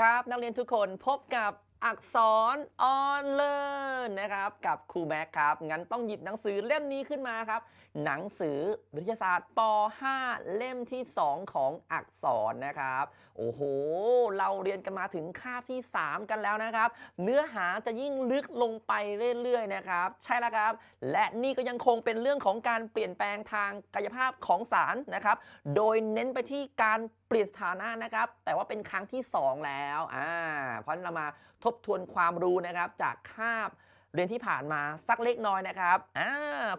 ครับ นักเรียนทุกคนพบกับอักษรออนเลินนะครับ กับครูแม็กครับ งั้นต้องหยิบหนังสือเล่มนี้ขึ้นมาครับ หนังสือวิทยาศาสตร์ป .5 เล่มที่ 2 ของอักษรนะครับ โอ้โห เราเรียนกันมาถึงคาบที่ 3 กันแล้วนะครับ เนื้อหาจะยิ่งลึกลงไปเรื่อยๆนะครับ ใช่แล้วครับ และนี่ก็ยังคงเป็นเรื่องของการเปลี่ยนแปลงทางกายภาพของสารนะครับ โดยเน้นไปที่การเปลี่ยนสถานะนะครับ แต่ว่าเป็นครั้งที่ 2 แล้วอ่าเพราะฉะนั้นเรามาทบทวนความรู้นะครับจากคาบ เรียนที่ผ่านมาสักเล็กน้อยนะครับอ่า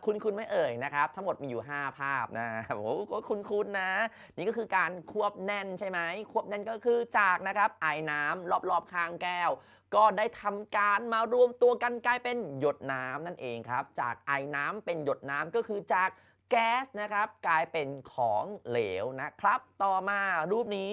คุณคุณไม่เอ่ยนะครับ ทั้งหมดมีอยู่ 5 ภาพนะโอ้โหก็คุณคุณนะ นี่ก็คือการควบแน่นใช่ไหมควบแน่นก็คือจากนะครับไอ้น้ำรอบๆข้างแก้ว ก็ได้ทำการมารวมตัวกันกลายเป็นหยดน้ำนั่นเองครับ จากไอ้น้ำเป็นหยดน้ำก็คือจาก แก๊สนะครับกลายเป็นของเหลวนะครับ ต่อมารูปนี้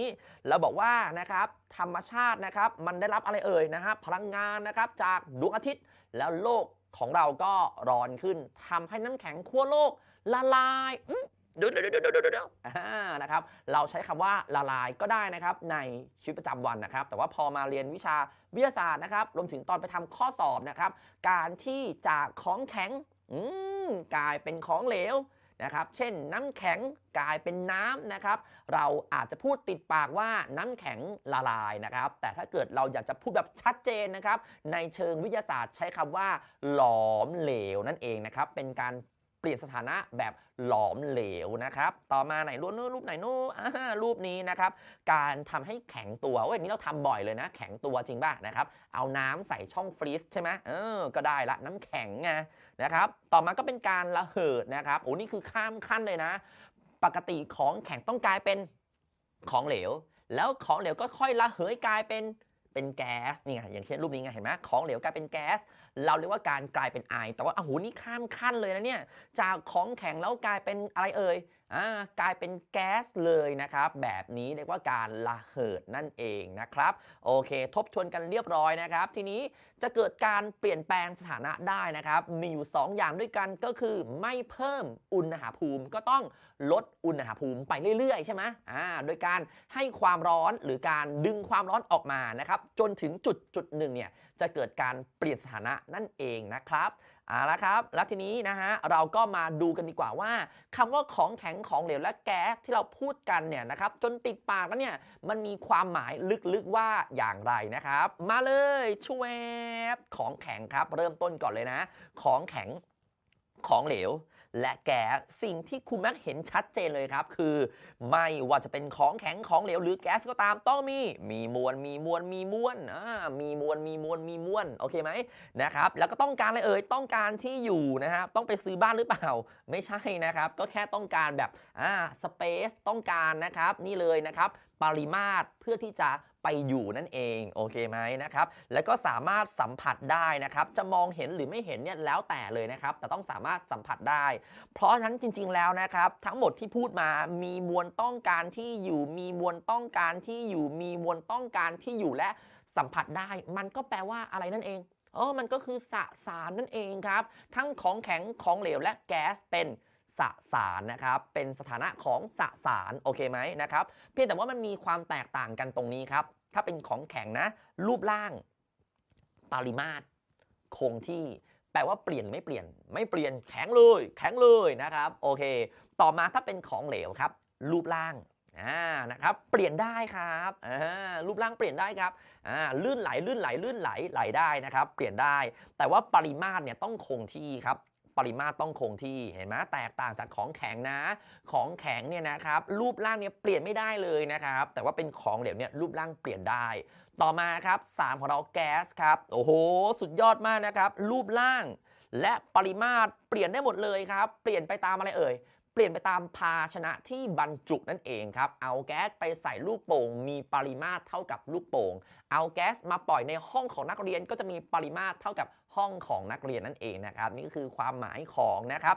เราบอกว่านะครับธรรมชาตินะครับมันได้รับอะไรเอ่ยนะครับพลังงานนะครับจากดวงอาทิตย์แล้วโลกของเราก็ร้อนขึ้นทำให้น้ำแข็งขั้วโลกละลายอื้อเดี๋ยวเดี๋ยวเดี๋ยวเดี๋ยวเดี๋ยวอ่านะครับ เราใช้คำว่าละลายก็ได้นะครับในชีวิตประจำวันนะครับ แต่ว่าพอมาเรียนวิชาวิทยาศาสตร์นะครับ รวมถึงตอนไปทำข้อสอบนะครับ การที่จากของแข็งกลายเป็นของเหลว นะครับเช่นน้ำแข็งกลายเป็นน้ำนะครับเราอาจจะพูดติดปากว่าน้ำแข็งละลายนะครับ แต่ถ้าเกิดเราอยากจะพูดแบบชัดเจนนะครับในเชิงวิทยาศาสตร์ใช้คำว่า หลอมเหลวนั่นเองนะครับเป็นการเปลี่ยนสถานะแบบหลอมเหลวนะครับ ต่อมาไหนรูปนู้นรูปไหนนู้นรูปนี้นะครับ การทำให้แข็งตัวเว้ยนี่เราทำบ่อยเลยนะ แข็งตัวจริงป่ะนะครับ เอาน้ำใส่ช่องฟรีซใช่ไหมเออก็ได้ละน้ำแข็งไง นะครับ ต่อมาก็เป็นการระเหิดนะครับ โอ้นี่คือข้ามขั้นเลยนะ ปกติของแข็งต้องกลายเป็นของเหลว แล้วของเหลวก็ค่อยระเหยกลายเป็นเป็นแก๊สนี่ไงอย่างเช่นรูปนี้ไงเห็นไหมของเหลวกลายเป็นแก๊สเราเรียกว่าการกลายเป็นไอแต่ว่าโอ้โหนี่ข้ามขั้นเลยนะเนี่ยจากของแข็งแล้วกลายเป็นอะไรเอ่ย กลายเป็นแก๊สเลยนะครับ แบบนี้เรียกว่าการระเหิดนั่นเองนะครับ โอเค ทบทวนกันเรียบร้อยนะครับ ทีนี้จะเกิดการเปลี่ยนแปลงสถานะได้นะครับ มีอยู่ 2 อย่างด้วยกันก็คือไม่เพิ่มอุณหภูมิก็ต้องลดอุณหภูมิไปเรื่อยๆ ใช่ไหมอ่าโดยการให้ความร้อนหรือการดึงความร้อนออกมานะครับ จนถึงจุดจุดหนึ่งเนี่ยจะเกิดการเปลี่ยนสถานะนั่นเองนะครับ เอาละครับ แล้วทีนี้นะฮะเราก็มาดูกันดีกว่าว่าคำว่าของแข็งของเหลวและแก๊สที่เราพูดกันเนี่ยนะครับจนติดปากแล้วเนี่ยมันมีความหมายลึกๆว่าอย่างไรนะครับ มาเลยช่วยของแข็งครับ เริ่มต้นก่อนเลยนะ ของแข็ง ของเหลว และแก๊สสิ่งที่ครูแม็กเห็นชัดเจนเลยครับ คือ ไม่ว่าจะเป็นของแข็งของเหลวหรือแก๊สก็ตามต้องมี มีมวลมีมวลมีมวลอ่ามีมวลมีมวลมีมวลโอเคไหมนะครับแล้วก็ต้องการอะไรเอ่ยต้องการที่อยู่นะครับต้องไปซื้อบ้านหรือเปล่า ไม่ใช่นะครับ ก็แค่ต้องการแบบอ่าสเปซต้องการนะครับ นี่เลยนะครับ ปริมาตรเพื่อที่จะ ไปอยู่นั่นเองโอเคไหมนะครับแล้วก็สามารถสัมผัสได้นะครับจะมองเห็นหรือไม่เห็นเนี่ยแล้วแต่เลยนะครับแต่ต้องสามารถสัมผัสได้ เพราะฉะนั้นจริง ๆแล้วนะครับทั้งหมดที่พูดมามีมวลต้องการที่อยู่มีมวลต้องการที่อยู่มีมวลต้องการที่อยู่และสัมผัสได้ มันก็แปลว่าอะไรนั่นเองเออมันก็คือสสารนั่นเองครับ ทั้งของแข็งของเหลวและแก๊สเป็นสสารนะครับ เป็นสถานะของสสารโอเคไหมนะครับ เพียงแต่ว่ามันมีความแตกต่างกันตรงนี้ครับ ถ้าเป็นของแข็งนะ รูปร่าง ปริมาตร คงที่ แปลว่าเปลี่ยนไม่เปลี่ยน ไม่เปลี่ยนแข็งเลย แข็งเลยนะครับ โอเค ต่อมาถ้าเป็นของเหลวครับ รูปร่างอ่านะครับ เปลี่ยนได้ครับอ่ารูปร่างเปลี่ยนได้ครับอ่าลื่นไหลลื่นไหลลื่นไหลไหลได้นะครับ เปลี่ยนได้ แต่ว่าปริมาตรเนี่ยต้องคงที่ครับ ปริมาตรต้องคงที่เห็นไหมแตกต่างจากของแข็งนะ ของแข็งเนี่ยนะครับรูปร่างเนี่ยเปลี่ยนไม่ได้เลยนะครับ แต่ว่าเป็นของเหลวเนี่ยรูปร่างเปลี่ยนได้ ต่อมาครับสามของเราแก๊สครับโอ้โห สุดยอดมากนะครับ รูปร่าง และปริมาตรเปลี่ยนได้หมดเลยครับ เปลี่ยนไปตามอะไรเอ่ยเปลี่ยนไปตามภาชนะที่บรรจุนั่นเองครับ เอาแก๊สไปใส่ลูกโป่ง มีปริมาตรเท่ากับลูกโป่ง เอาแก๊สมาปล่อยในห้องของนักเรียนก็จะมีปริมาตรเท่ากับ ห้องของนักเรียนนั่นเองนะครับนี่ก็คือความหมายของนะครับ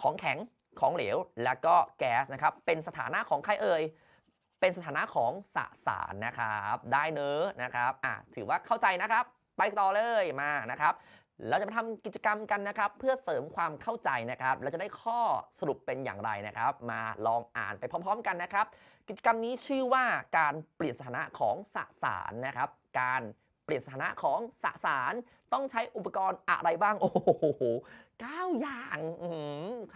ของแข็งของเหลว แล้วก็แก๊สนะครับเป็นสถานะของใครเอ่ยเป็นสถานะของสสารนะครับได้เนอะนะครับอะถือว่าเข้าใจนะครับ ไปต่อเลยมานะครับเราจะมาทำกิจกรรมกันนะครับ เพื่อเสริมความเข้าใจนะครับเราจะได้ข้อสรุปเป็นอย่างไรนะครับ มาลองอ่านไปพร้อม ๆ กันนะครับ กิจกรรมนี้ชื่อว่าการเปลี่ยนสถานะของสสารนะครับ การ ลี่ยนสถานะของสสาร ต้องใช้อุปกรณ์อะไรบ้าง โอ้โหเก้าอย่าง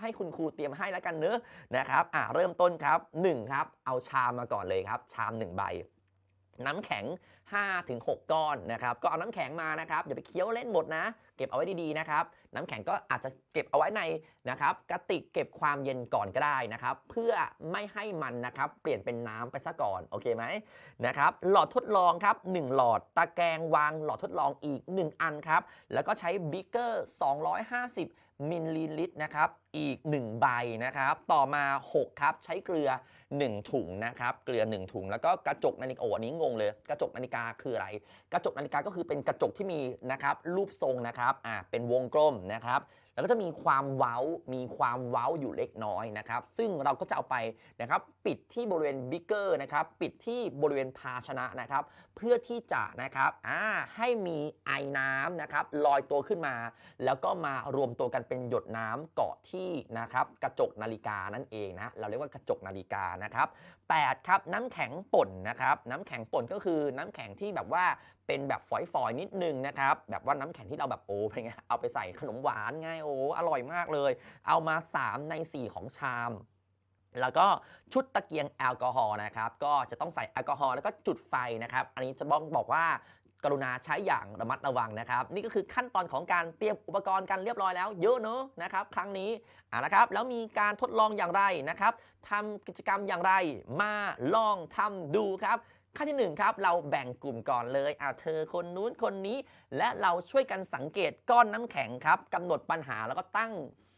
ให้คุณครูเตรียมให้แล้วกันเนอะนะครับอ่าเริ่มต้นครับ1ครับเอาชามมาก่อนเลยครับ ชาม1ใบ น้ำแข็ง 5-6 ก้อนนะครับก็เอาน้ำแข็งมานะครับอย่าไปเคี้ยวเล่นหมดนะ เก็บเอาไว้ดีๆนะครับน้ำแข็งก็อาจจะเก็บเอาไว้ในนะครับกระติกเก็บความเย็นก่อนก็ได้นะครับเพื่อไม่ให้มันนะครับเปลี่ยนเป็นน้ำไปซะก่อนโอเคไหมนะครับหลอดทดลองครับ1หลอดตะแกรงวางหลอดทดลองอีก 1 อันครับแล้วก็ใช้บิ๊กเกอร์ 250มิลลิลิตรนะครับอีก 1 ใบนะครับต่อมา 6 ครับใช้เกลือ 1 ถุงนะครับเกลือ 1 ถุง แล้วก็กระจกนาฬิกาโอ้อันนี้งงเลย กระจกนาฬิกาคืออะไร กระจกนาฬิกาก็คือเป็นกระจกที่มีนะครับรูปทรงนะครับอ่าเป็นวงกลมนะครับ แล้วก็จะมีความเว้า มีความเว้าอยู่เล็กน้อยนะครับ ซึ่งเราก็จะเอาไปนะครับปิดที่บริเวณบิ๊กเกอร์นะครับ ปิดที่บริเวณภาชนะนะครับ เพื่อที่จะนะครับอ่าให้มีไอน้ำนะครับลอยตัวขึ้นมา แล้วก็มารวมตัวกันเป็นหยดน้ำเกาะที่นะครับกระจกนาฬิกานั่นเองนะ เราเรียกว่ากระจกนาฬิกานะครับ8 ครับ น้ำแข็งป่นนะครับ น้ำแข็งป่นก็คือน้ำแข็งที่แบบว่าเป็นแบบฝอยๆนิดนึงนะครับ แบบว่าน้ำแข็งที่เราแบบโอ้เป็นไงเอาไปใส่ขนมหวานไงโอ้อร่อยมากเลย เอามา 3 ใน 4 ของชามแล้วก็ชุดตะเกียงแอลกอฮอล์นะครับ ก็จะต้องใส่แอลกอฮอล์แล้วก็จุดไฟนะครับ อันนี้จะบอกบอกว่า กรุณาใช้อย่างระมัดระวังนะครับ นี่ก็คือขั้นตอนของการเตรียมอุปกรณ์กันเรียบร้อยแล้ว เยอะเนอะนะครับครั้งนี้อะนะครับแล้วมีการทดลองอย่างไรนะครับทำกิจกรรมอย่างไรมาลองทำดูครับขั้นที่หนึ่งครับเราแบ่งกลุ่มก่อนเลยอะเธอคนนู้นคนนี้ และเราช่วยกันสังเกตก้อนน้ำแข็งครับกำหนดปัญหาแล้วก็ตั้ง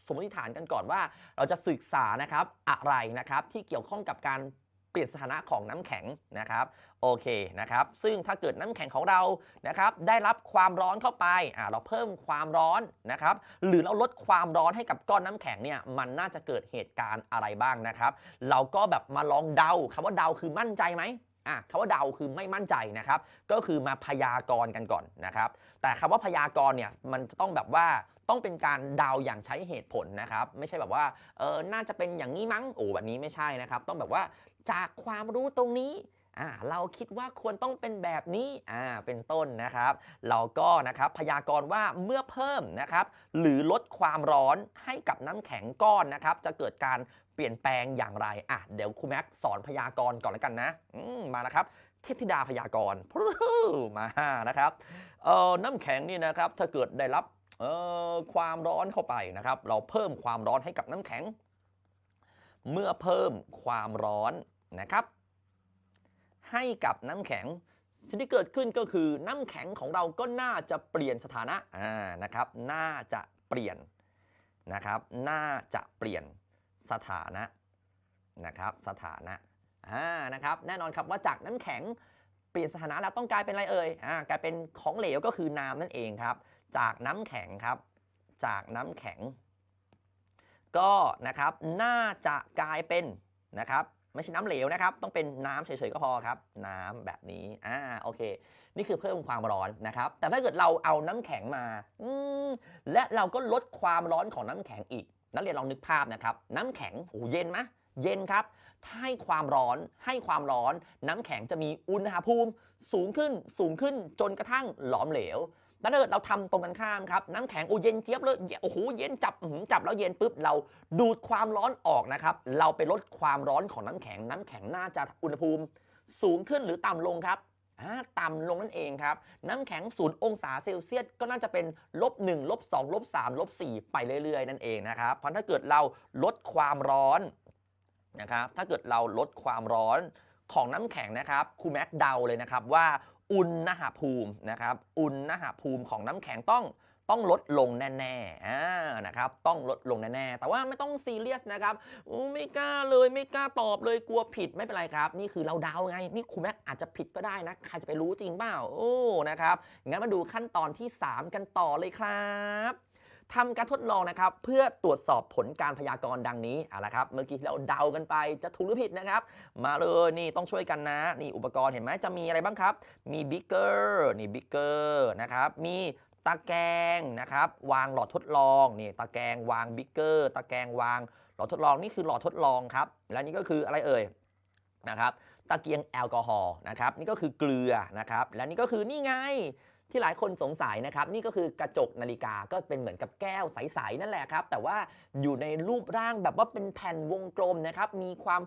สมมติฐานกันก่อนว่า เราจะศึกษานะครับอะไรนะครับที่เกี่ยวข้องกับการเปลี่ยนสถานะของน้ำแข็งนะครับ โอเคนะครับ ซึ่งถ้าเกิดน้ำแข็งของเรานะครับได้รับความร้อนเข้าไปอ่าเราเพิ่มความร้อนนะครับ หรือเราลดความร้อนให้กับก้อนน้ำแข็งเนี่ยมันน่าจะเกิดเหตุการณ์อะไรบ้างนะครับ เราก็แบบมาลองเดาคำว่าเดาคือมั่นใจไหมอะคำว่าเดาคือไม่มั่นใจนะครับ ก็คือมาพยากรณ์กันก่อนนะครับ แต่คำว่าพยากรณ์เนี่ยมันจะต้องแบบว่าต้องเป็นการเดาอย่างใช้เหตุผลนะครับ ไม่ใช่แบบว่าเออน่าจะเป็นอย่างนี้มั้งโอ้แบบนี้ไม่ใช่นะครับ ต้องแบบว่าจากความรู้ตรงนี้ อ่าเราคิดว่าควรต้องเป็นแบบนี้อ่าเป็นต้นนะครับ เราก็นะครับพยากรณ์ว่าเมื่อเพิ่มนะครับ หรือลดความร้อนให้กับน้ำแข็งก้อนนะครับ จะเกิดการเปลี่ยนแปลงอย่างไรอะเดี๋ยวครูแม็กสอนพยากรณ์ก่อนแล้วกันนะมมานะครับเทพธิดาพยากรณ์มานะครับเอ่อน้ำแข็งนี่นะครับถ้าเกิดได้รับเอ่อความร้อนเข้าไปนะครับ เราเพิ่มความร้อนให้กับน้ำแข็ง เมื่อเพิ่มความร้อนนะครับ ให้กับน้ำแข็ง สิ่งที่เกิดขึ้นก็คือน้ำแข็งของเราก็น่าจะเปลี่ยนสถานะอ่านะครับ น่าจะเปลี่ยนนะครับ น่าจะเปลี่ยนสถานะนะครับ สถานะอ่านะครับ แน่นอนครับว่าจากน้ำแข็งเปลี่ยนสถานะแล้วต้องกลายเป็นอะไรเอ่ยอ่ากลายเป็นของเหลวก็คือน้ำนั่นเองครับ จากน้ำแข็งครับ จากน้ำแข็ง ก็นะครับน่าจะกลายเป็นนะครับ ไม่ใช่น้ำเหลวนะครับ ต้องเป็นน้ำเฉยๆก็พอครับ น้ำแบบนี้อ่าโอเค นี่คือเพิ่มความร้อนนะครับ แต่ถ้าเกิดเราเอาน้ำแข็งมาอืและเราก็ลดความร้อนของน้ำแข็งอีก นักเรียนลองนึกภาพนะครับ น้ำแข็งโอ้โหเย็นไหมเย็นครับ ถ้าให้ความร้อนให้ความร้อน น้ำแข็งจะมีอุณหภูมิสูงขึ้นสูงขึ้นจนกระทั่งหลอมเหลว ถ้าเกิดเราทำตรงกันข้ามครับน้ำแข็งโอ้เย็นเจี๊ยบเลยโอ้โหเย็นจับหือจับแล้วเย็นปุ๊บเราดูดความร้อนออกนะครับเราไปลดความร้อนของน้ำแข็งน้ำแข็งน่าจะอุณหภูมิ สูงขึ้นหรือต่ำลงครับต่ำลงนั่นเองครับ น้ำแข็งศูนย์องศาเซลเซียสก็น่าจะเป็นลบ1ลบ2ลบ3ลบ4ไปเรื่อยๆ นั่นเองนะครับ เพราะถ้าเกิดเราลดความร้อนนะครับ ถ้าเกิดเราลดความร้อนของน้ำแข็งนะครับครูแม็กเดาเลยนะครับว่า อุณหภูมินะครับ อุณหภูมิของน้ำแข็งต้องต้องลดลงแน่ๆอ่านะครับต้องลดลงแน่ๆ แต่ว่าไม่ต้องซีเรียสนะครับไม่กล้าเลยไม่กล้าตอบเลยกลัวผิดไม่เป็นไรครับ นี่คือเราเดาไง นี่ครูแม็กอาจจะผิดก็ได้นะ ใครจะไปรู้จริงเปล่าโอ้นะครับงั้นมาดูขั้นตอนที่ 3 กันต่อเลยครับ ทำการทดลองนะครับเพื่อตรวจสอบผลการพยากรณ์ดังนี้เอาละครับ เมื่อกี้ที่เราเดากันไปจะถูกหรือผิดนะครับ มาเลยนี่ต้องช่วยกันนะ นี่อุปกรณ์เห็นไหมจะมีอะไรบ้างครับ มีบิ๊กเกอร์นี่บิ๊กเกอร์นะครับมีตะแกรงนะครับวางหลอดทดลองนี่ตะแกรงวางบิ๊กเกอร์ตะแกรงวางหลอดทดลองนี่คือหลอดทดลองครับและนี่ก็คืออะไรเอ่ยนะครับตะเกียงแอลกอฮอล์นะครับนี่ก็คือเกลือนะครับและนี่ก็คือนี่ไง ที่หลายคนสงสัยนะครับนี่ก็คือกระจกนาฬิกาก็เป็นเหมือนกับแก้วใสๆนั่นแหละครับ แต่ว่าอยู่ในรูปร่างแบบว่าเป็นแผ่นวงกลมนะครับมีความ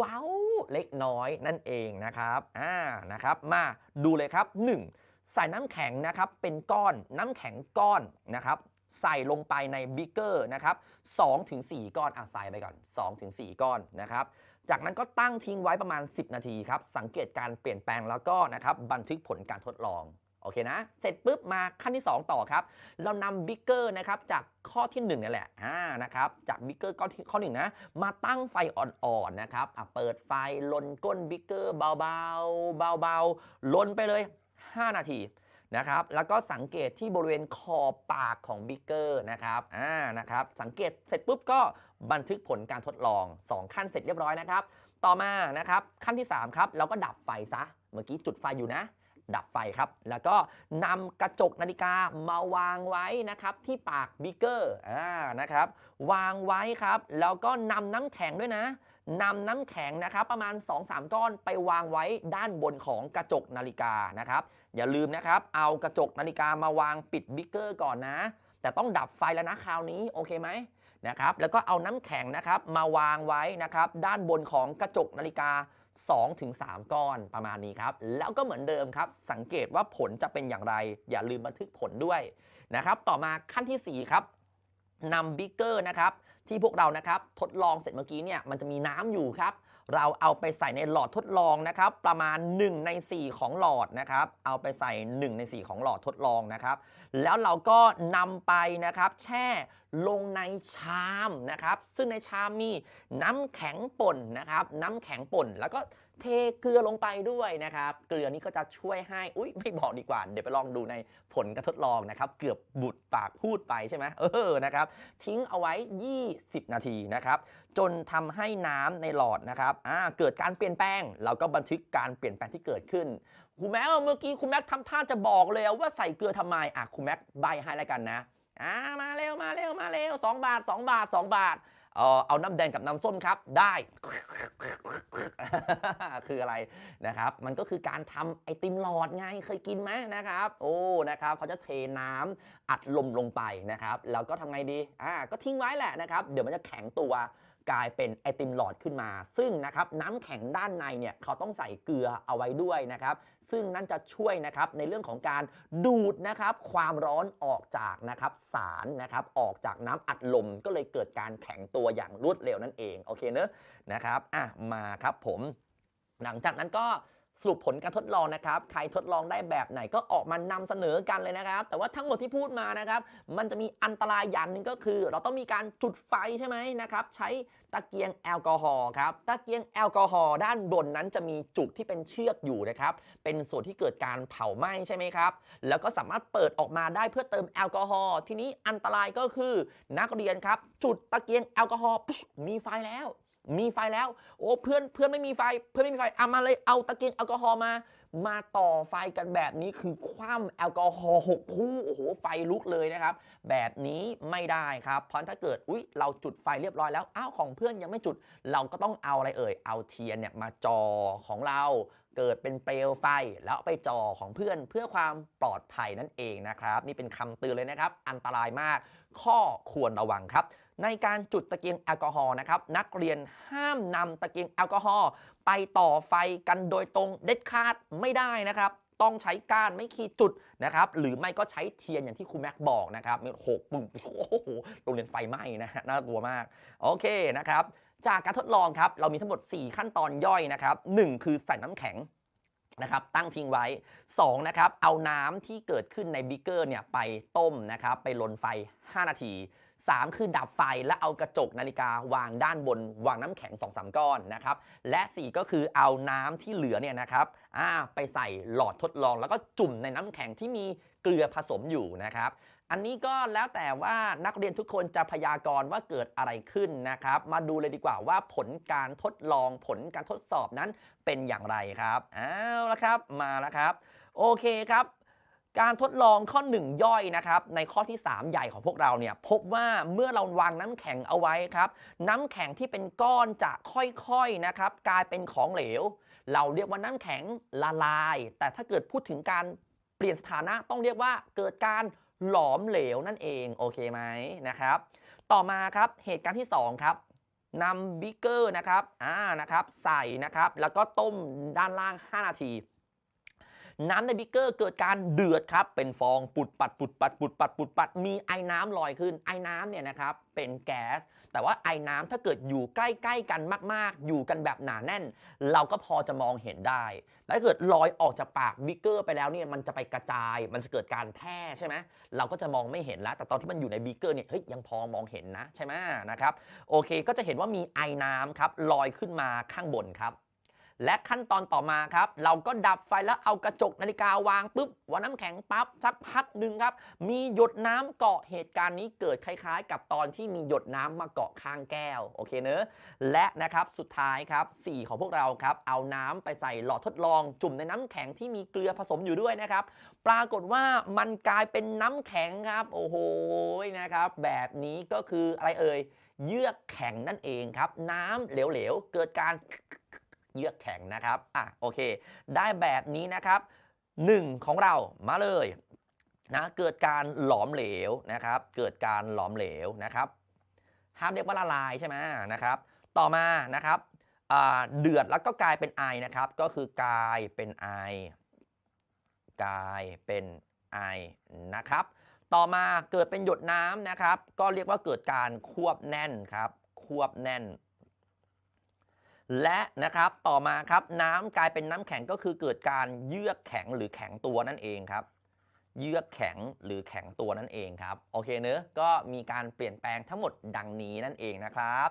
ว้าวเล็กน้อยนั่นเองนะครับอ่านะครับมาดูเลยครับ 1. ใส่น้ำแข็งนะครับเป็นก้อนน้ำแข็งก้อนนะครับใส่ลงไปในบิ๊กเกอร์นะครับ2-4ก้อนอะใส่ไปก่อน2-4ก้อนนะครับ จากนั้นก็ตั้งทิ้งไว้ประมาณ 10 นาทีครับ สังเกตการเปลี่ยนแปลงแล้วก็นะครับบันทึกผลการทดลอง โอเคนะ เสร็จปุ๊บมาขั้นที่ 2 ต่อครับ เรานำบิ๊กเกอร์นะครับจากข้อที่1นั่นแหละอ่านะครับจากบิ๊กเกอร์ข้อที่ข้อหนึ่งนะมาตั้งไฟอ่อนๆนะครับอะเปิดไฟลนก้นบิ๊กเกอร์เบาๆเบาๆลนไปเลย 5 นาทีนะครับแล้วก็สังเกตที่บริเวณขอปากของบิ๊กเกอร์นะครับอ่านะครับสังเกตเสร็จปุ๊บก็บันทึกผลการทดลอง 2 ขั้นเสร็จเรียบร้อยนะครับ ต่อมานะครับขั้นที่ 3 ครับ เราก็ดับไฟซะ เมื่อกี้จุดไฟอยู่นะ ดับไฟครับ แล้วก็นำกระจกนาฬิกามาวางไว้นะครับที่ปากบิ๊กเกอร์อ่านะครับวางไว้ครับ แล้วก็นำน้ำแข็งด้วยนะนำน้ำแข็งนะครับประมาณ 2-3 ก้อนไปวางไว้ด้านบนของกระจกนาฬิกานะครับ อย่าลืมนะครับ เอากระจกนาฬิกามาวางปิดบิ๊กเกอร์ก่อนนะ แต่ต้องดับไฟแล้วนะคราวนี้โอเคไหมนะครับแล้วก็เอาน้ำแข็งนะครับมาวางไว้นะครับด้านบนของกระจกนาฬิกา 2-3 ก้อนประมาณนี้ครับ แล้วก็เหมือนเดิมครับ สังเกตว่าผลจะเป็นอย่างไร อย่าลืมบันทึกผลด้วยนะครับ ต่อมาขั้นที่ 4 ครับนำบิ๊กเกอร์นะครับที่พวกเรานะครับทดลองเสร็จเมื่อกี้เนี่ยมันจะมีน้ำอยู่ครับ เราเอาไปใส่ในหลอดทดลองนะครับ ประมาณ 1 ใน 4 ของหลอดนะครับ เอาไปใส่ 1 ใน 4 ของหลอดทดลองนะครับ แล้วเราก็นำไปนะครับ แช่ลงในชามนะครับ ซึ่งในชามมีน้ำแข็งป่นนะครับ น้ำแข็งป่นแล้วก็เทเกลือลงไปด้วยนะครับ เกลือนี้ก็จะช่วยให้ อุ้ยไม่บอกดีกว่า เดี๋ยวไปลองดูในผลการทดลองนะครับ เกือบบุดปากพูดไปใช่ไหมเออนะครับ ทิ้งเอาไว้ 20 นาทีนะครับ จนทำให้น้ำในหลอดนะครับเกิดการเปลี่ยนแปลง เราก็บันทึกการเปลี่ยนแปลงที่เกิดขึ้นคุณแม็กเมื่อกี้คุณแม็กทำท่าจะบอกเลยว่าใส่เกลือทำไมอะคุณแม็กใบให้แล้วกันนะอ่ามาเร็วมาเร็วมาเร็ว2บาท2บาท2บาทเออเอาน้ำแดงกับน้ำส้มครับได้ คืออะไรนะครับ มันก็คือการทำไอติมหลอดไงเคยกินไหมนะครับ โอ้นะครับเขาจะเทน้ำอัดลมลงไปนะครับ แล้วก็ทำไงดีอ่าก็ทิ้งไว้แหละนะครับ เดี๋ยวมันจะแข็งตัว กลายเป็นไอติมหลอดขึ้นมา ซึ่งนะครับน้ำแข็งด้านในเนี่ยเขาต้องใส่เกลือเอาไว้ด้วยนะครับซึ่งนั่นจะช่วยนะครับในเรื่องของการดูดนะครับความร้อนออกจากนะครับสารนะครับออกจากน้ำอัดลมก็เลยเกิดการแข็งตัวอย่างรวดเร็วนั่นเองโอเคเนอะนะครับอะมาครับผม หลังจากนั้นก็ สรุปผลการทดลองนะครับ ใครทดลองได้แบบไหนก็ออกมานำเสนอกันเลยนะครับ แต่ว่าทั้งหมดที่พูดมานะครับ มันจะมีอันตรายอย่างหนึ่งก็คือ เราต้องมีการจุดไฟใช่ไหมนะครับ ใช้ตะเกียงแอลกอฮอล์ครับ ตะเกียงแอลกอฮอล์ด้านบนนั้นจะมีจุกที่เป็นเชือกอยู่นะครับ เป็นส่วนที่เกิดการเผาไหม้ใช่ไหมครับ แล้วก็สามารถเปิดออกมาได้เพื่อเติมแอลกอฮอล์ ทีนี้อันตรายก็คือนักเรียนครับ จุดตะเกียงแอลกอฮอล์มีไฟแล้ว มีไฟแล้ว โอ้เพื่อนเพื่อนไม่มีไฟ เพื่อนไม่มีไฟเอามาเลยเอาตะเกียงแอลกอฮอล์มา มาต่อไฟกันแบบนี้คือคว่ำแอลกอฮอล์หกคู่โอ้โหไฟลุกเลยนะครับ แบบนี้ไม่ได้ครับ เพราะถ้าเกิดอุ๊ยเราจุดไฟเรียบร้อยแล้วอ้าวของเพื่อนยังไม่จุด เราก็ต้องเอาอะไรเอ่ยเอาเทียนเนี่ยมาจอของเราเกิดเป็นเปลวไฟแล้วไปจอของเพื่อนเพื่อความปลอดภัยนั่นเองนะครับ นี่เป็นคำเตือนเลยนะครับ อันตรายมาก ข้อควรระวังครับ ในการจุดตะเกียงแอลกอฮอล์นะครับนักเรียนห้ามนำตะเกียงแอลกอฮอล์ไปต่อไฟกันโดยตรงเด็ดขาดไม่ได้นะครับ ต้องใช้ก้านไม่ขีดจุดนะครับ หรือไม่ก็ใช้เทียนอย่างที่ครูแม็กบอกนะครับหกปุ่มโอ้โหโรงเรียนไฟไหม้นะน่ากลัวมาก โอเคนะครับ จากการทดลองครับ เรามีทั้งหมด 4 ขั้นตอนย่อยนะครับ1คือใส่น้ำแข็งนะครับตั้งทิ้งไว้ 2 นะครับ เอาน้ำที่เกิดขึ้นในบิ๊กเกอร์เนี่ยไปต้มนะครับ ไปลนไฟ 5 นาที 3 คือดับไฟและเอากระจกนาฬิกาวางด้านบน วางน้ำแข็ง2-3ก้อนนะครับและ 4 ก็คือเอาน้ำที่เหลือเนี่ยนะครับอ่าไปใส่หลอดทดลอง แล้วก็จุ่มในน้ำแข็งที่มีเกลือผสมอยู่นะครับอันนี้ก็แล้วแต่ว่านักเรียนทุกคนจะพยากรณ์ว่าเกิดอะไรขึ้นนะครับ มาดูเลยดีกว่าว่าผลการทดลองผลการทดสอบนั้นเป็นอย่างไรครับเอาละครับมาแล้วครับ โอเคครับ การทดลองข้อ 1 ย่อยนะครับในข้อที่ 3 ใหญ่ของพวกเราเนี่ยพบว่าเมื่อเราวางน้ำแข็งเอาไว้ครับน้ำแข็งที่เป็นก้อนจะค่อยๆนะครับกลายเป็นของเหลว เราเรียกว่าน้ำแข็งละลาย แต่ถ้าเกิดพูดถึงการเปลี่ยนสถานะต้องเรียกว่าเกิดการหลอมเหลวนั่นเองโอเคไหมนะครับต่อมาครับเหตุการณ์ที่ 2 ครับนำบิ๊กเกอร์นะครับอ่านะครับใส่นะครับแล้วก็ต้มด้านล่าง 5 นาที น้ำในบิ๊กเกอร์เกิดการเดือดครับเป็นฟองปุดปัดปุดปัดปุดปัดปุดปัดมีไอ้น้ำลอยขึ้นไอ้น้ำเนี่ยนะครับเป็นแก๊ส แต่ว่าไอ้น้ำถ้าเกิดอยู่ใกล้ ๆ กันมาก ๆ อยู่กันแบบหนาแน่น เราก็พอจะมองเห็นได้แล้วถ้าเกิดลอยออกจากปากบิ๊กเกอร์ไปแล้วเนี่ยมันจะไปกระจาย มันจะเกิดการแพร่ใช่ไหมเราก็จะมองไม่เห็นแล้ว แต่ตอนที่มันอยู่ในบิ๊กเกอร์เนี่ยเฮ้ยยังพอมองเห็นนะใช่ไหมนะครับโอเคก็จะเห็นว่ามีไอ้น้ำครับลอยขึ้นมาข้างบนครับ และขั้นตอนต่อมาครับ เราก็ดับไฟแล้วเอากระจกนาฬิกาวางปุ๊บวางน้ำแข็งปั๊บสักพักหนึ่งครับ มีหยดน้ำเกาะเหตุการณ์นี้เกิดคล้ายๆ กับตอนที่มีหยดน้ำมาเกาะข้างแก้วโอเคเนอะและนะครับสุดท้ายครับสี่ของพวกเราครับ เอาน้ำไปใส่หลอดทดลอง จุ่มในน้ำแข็งที่มีเกลือผสมอยู่ด้วยนะครับ ปรากฏว่ามันกลายเป็นน้ำแข็งครับ โอ้โหนะครับ แบบนี้ก็คืออะไรเอ่ยเยือกแข็งนั่นเองครับ น้ำเหลวๆเกิดการ เยือกแข็งนะครับอะโอเค ได้แบบนี้นะครับ 1 ของเรามาเลยนะเกิดการหลอมเหลวนะครับ เกิดการหลอมเหลวนะครับห้ามเรียกว่าละลายใช่ไหมนะครับ ต่อมานะครับเดือดแล้วก็กลายเป็นไอนะครับ ก็คือกลายเป็นไอกลายเป็นไอนะครับ ต่อมาเกิดเป็นหยดน้ำนะครับ ก็เรียกว่าเกิดการควบแน่นครับ ควบแน่น และนะครับต่อมาครับน้ำกลายเป็นน้ำแข็งก็คือเกิดการเยือกแข็งหรือแข็งตัวนั่นเองครับ เยือกแข็งหรือแข็งตัวนั่นเองครับโอเคเนอะก็มีการเปลี่ยนแปลงทั้งหมดดังนี้นั่นเองนะครับ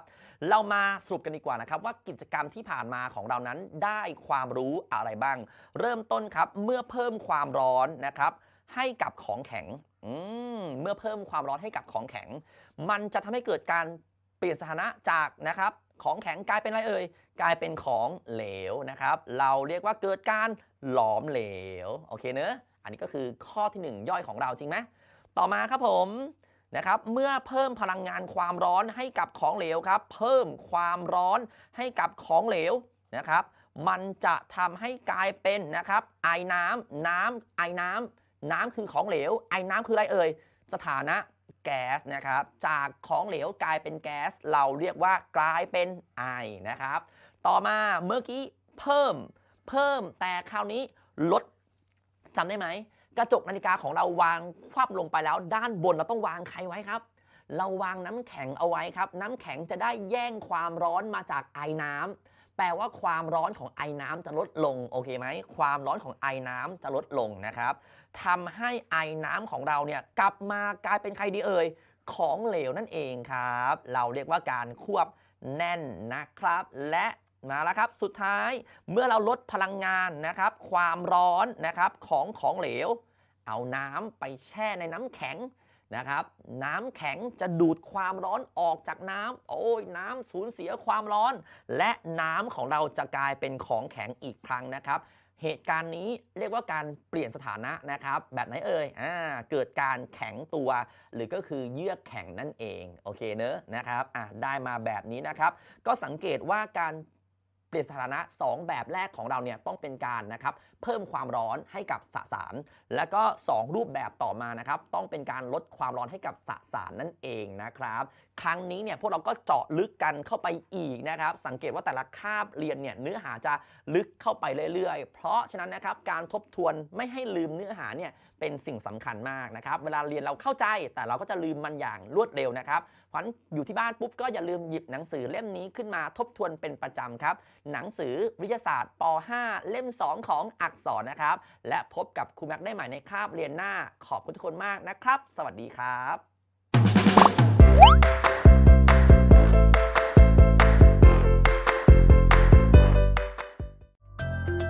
เรามาสรุปกันดีกว่านะครับ ว่ากิจกรรมที่ผ่านมาของเรานั้นได้ความรู้อะไรบ้าง เริ่มต้นครับเมื่อเพิ่มความร้อนนะครับ ให้กับของแข็งมเมื่อเพิ่มความร้อนให้กับของแข็ง มันจะทำให้เกิดการเปลี่ยนสถานะจากนะครับ ของแข็งกลายเป็นอะไรเอ่ย กลายเป็นของเหลวนะครับ เราเรียกว่าเกิดการหลอมเหลว โอเคเนอะอันนี้ก็คือข้อที่ 1 ย่อยของเราจริงไหมต่อมาครับผมนะครับ เมื่อเพิ่มพลังงานความร้อนให้กับของเหลวครับ เพิ่มความร้อนให้กับของเหลวนะครับ มันจะทำให้กลายเป็นนะครับ ไอน้ำน้ำไอน้ำน้ำคือของเหลว ไอน้ำคืออะไรเอ่ย สถานะ แก๊สนะครับ จากของเหลวกลายเป็นแก๊ส เราเรียกว่ากลายเป็นไอนะครับ ต่อมาเมื่อกี้เพิ่มเพิ่มแต่คราวนี้ลดจำได้ไหม กระจกนาฬิกาของเราวางคว่ำลงไปแล้ว ด้านบนเราต้องวางใครไว้ครับ เราวางน้ำแข็งเอาไว้ครับ น้ำแข็งจะได้แย่งความร้อนมาจากไอน้ำ แปลว่าความร้อนของไอน้ำจะลดลงโอเคไหมความร้อนของไอน้ำจะลดลงนะครับทำให้ไอน้ำของเราเนี่ยกลับมากลายเป็นใครดีเอ่ยของเหลวนั่นเองครับ เราเรียกว่าการควบแน่นนะครับ และมาแล้วครับ สุดท้ายเมื่อเราลดพลังงานนะครับ ความร้อนนะครับของของเหลว เอาน้ำไปแช่ในน้ำแข็ง นะครับ น้ำแข็งจะดูดความร้อนออกจากน้ำโอ้ยน้ำสูญเสียความร้อน และน้ำของเราจะกลายเป็นของแข็งอีกครั้งนะครับ เหตุการณ์นี้เรียกว่าการเปลี่ยนสถานะนะครับ แบบไหนเอ่ยอ่าเกิดการแข็งตัว หรือก็คือเยือกแข็งนั่นเอง โอเคเนอะนะครับอะได้มาแบบนี้นะครับ ก็สังเกตว่าการ ลี่ยนสถานะ 2 แบบแรกของเราเนี่ยต้องเป็นการนะครับเพิ่มความร้อนให้กับสสาร แล้วก็ 2 รูปแบบต่อมานะครับต้องเป็นการลดความร้อนให้กับสสารนั่นเองนะครับ ครั้งนี้เนี่ยพวกเราก็เจาะลึกกันเข้าไปอีกนะครับ สังเกตว่าแต่ละคาบเรียนเนี่ยเนื้อหาจะลึกเข้าไปเรื่อยๆ เพราะฉะนั้นนะครับการทบทวนไม่ให้ลืมเนื้อหาเนี่ย เป็นสิ่งสำคัญมากนะครับ เวลาเรียนเราเข้าใจแต่เราก็จะลืมมันอย่างรวดเร็วนะครับ เพราะฉะนั้นอยู่ที่บ้านปุ๊บก็อย่าลืมหยิบหนังสือเล่มนี้ขึ้นมาทบทวนเป็นประจำครับ หนังสือวิทยาศาสตร์ป .5 เล่ม 2 ของอักษรนะครับ และพบกับครูแม็กได้ใหม่ในคาบเรียนหน้า ขอบคุณทุกคนมากนะครับ สวัสดีครับ